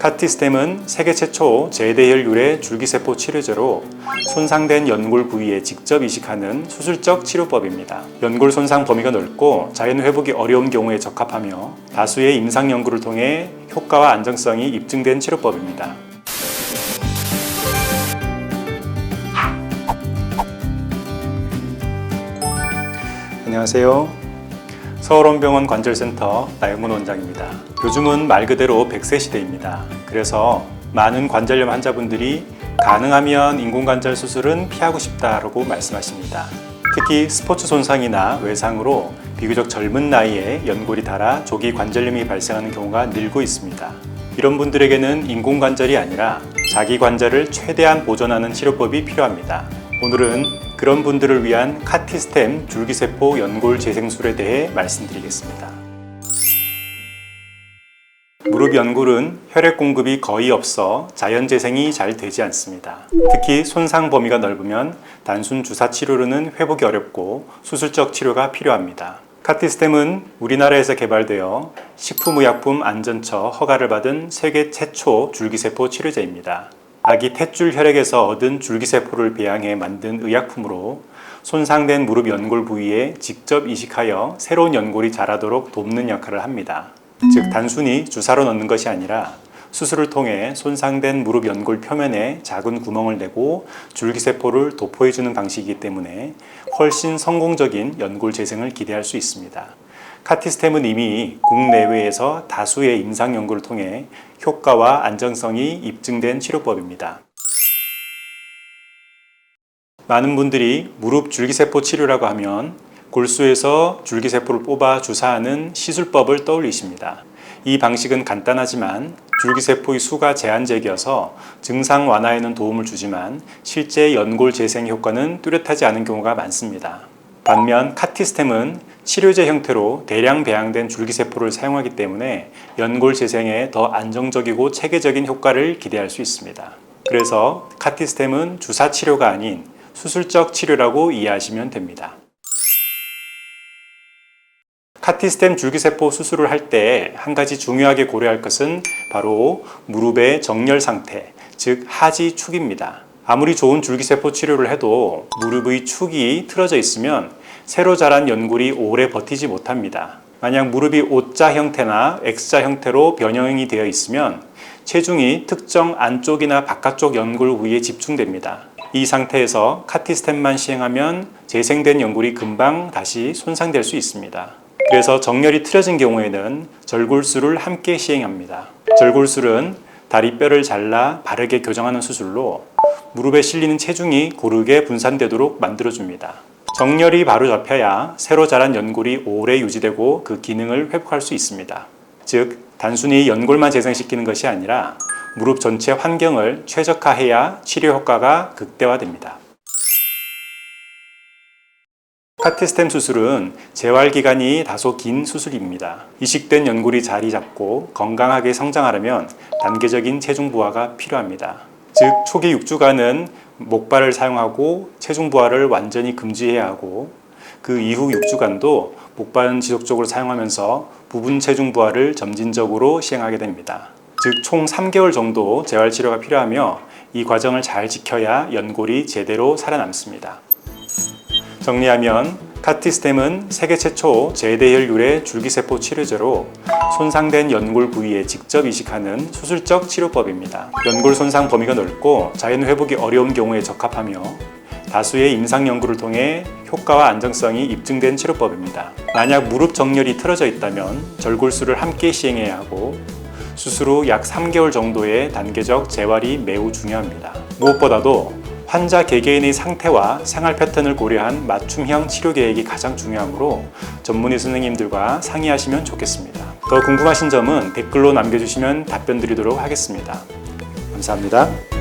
카티스템은 세계 최초 제대혈 줄기세포 치료제로 손상된 연골 부위에 직접 이식하는 수술적 치료법입니다. 연골 손상 범위가 넓고 자연 회복이 어려운 경우에 적합하며 다수의 임상 연구를 통해 효과와 안정성이 입증된 치료법입니다. 안녕하세요. 서울원병원 관절센터 나영문 원장입니다. 요즘은 말 그대로 100세 시대입니다. 그래서 많은 관절염 환자분들이 가능하면 인공관절 수술은 피하고 싶다라고 말씀하십니다. 특히 스포츠 손상이나 외상으로 비교적 젊은 나이에 연골이 닳아 조기 관절염이 발생하는 경우가 늘고 있습니다. 이런 분들에게는 인공관절이 아니라 자기 관절을 최대한 보존하는 치료법이 필요합니다. 오늘은 그런 분들을 위한 카티스템 줄기세포 연골 재생술에 대해 말씀드리겠습니다. 무릎 연골은 혈액 공급이 거의 없어 자연 재생이 잘 되지 않습니다. 특히 손상 범위가 넓으면 단순 주사 치료로는 회복이 어렵고 수술적 치료가 필요합니다. 카티스템은 우리나라에서 개발되어 식품의약품 안전처 허가를 받은 세계 최초 줄기세포 치료제입니다. 아기 탯줄 혈액에서 얻은 줄기세포를 배양해 만든 의약품으로 손상된 무릎 연골 부위에 직접 이식하여 새로운 연골이 자라도록 돕는 역할을 합니다. 즉 단순히 주사로 넣는 것이 아니라 수술을 통해 손상된 무릎 연골 표면에 작은 구멍을 내고 줄기세포를 도포해주는 방식이기 때문에 훨씬 성공적인 연골 재생을 기대할 수 있습니다. 카티스템은 이미 국내외에서 다수의 임상 연구를 통해 효과와 안정성이 입증된 치료법입니다. 많은 분들이 무릎 줄기세포 치료라고 하면 골수에서 줄기세포를 뽑아 주사하는 시술법을 떠올리십니다. 이 방식은 간단하지만 줄기세포의 수가 제한적이어서 증상 완화에는 도움을 주지만 실제 연골 재생 효과는 뚜렷하지 않은 경우가 많습니다. 반면 카티스템은 치료제 형태로 대량 배양된 줄기세포를 사용하기 때문에 연골 재생에 더 안정적이고 체계적인 효과를 기대할 수 있습니다. 그래서 카티스템은 주사 치료가 아닌 수술적 치료라고 이해하시면 됩니다. 카티스템 줄기세포 수술을 할 때 한 가지 중요하게 고려할 것은 바로 무릎의 정렬 상태, 즉 하지 축입니다. 아무리 좋은 줄기세포 치료를 해도 무릎의 축이 틀어져 있으면 새로 자란 연골이 오래 버티지 못합니다. 만약 무릎이 O자 형태나 X자 형태로 변형이 되어 있으면 체중이 특정 안쪽이나 바깥쪽 연골 부위에 집중됩니다. 이 상태에서 카티스템만 시행하면 재생된 연골이 금방 다시 손상될 수 있습니다. 그래서 정렬이 틀어진 경우에는 절골술을 함께 시행합니다. 절골술은 다리뼈를 잘라 바르게 교정하는 수술로 무릎에 실리는 체중이 고르게 분산되도록 만들어줍니다. 정렬이 바로 잡혀야 새로 자란 연골이 오래 유지되고 그 기능을 회복할 수 있습니다. 즉, 단순히 연골만 재생시키는 것이 아니라 무릎 전체 환경을 최적화해야 치료 효과가 극대화됩니다. 카티스템 수술은 재활 기간이 다소 긴 수술입니다. 이식된 연골이 자리 잡고 건강하게 성장하려면 단계적인 체중 부하가 필요합니다. 즉 초기 6주간은 목발을 사용하고 체중 부하를 완전히 금지해야 하고 그 이후 6주간도 목발은 지속적으로 사용하면서 부분 체중 부하를 점진적으로 시행하게 됩니다. 즉 총 3개월 정도 재활 치료가 필요하며 이 과정을 잘 지켜야 연골이 제대로 살아남습니다. 정리하면 카티스템은 세계 최초 제대혈 유래 줄기세포 치료제로 손상된 연골 부위에 직접 이식하는 수술적 치료법입니다. 연골 손상 범위가 넓고 자연 회복이 어려운 경우에 적합하며 다수의 임상 연구를 통해 효과와 안정성이 입증된 치료법입니다. 만약 무릎 정렬이 틀어져 있다면 절골술을 함께 시행해야 하고 수술 후 약 3개월 정도의 단계적 재활이 매우 중요합니다. 무엇보다도 환자 개개인의 상태와 생활 패턴을 고려한 맞춤형 치료 계획이 가장 중요하므로 전문의 선생님들과 상의하시면 좋겠습니다. 더 궁금하신 점은 댓글로 남겨주시면 답변 드리도록 하겠습니다. 감사합니다.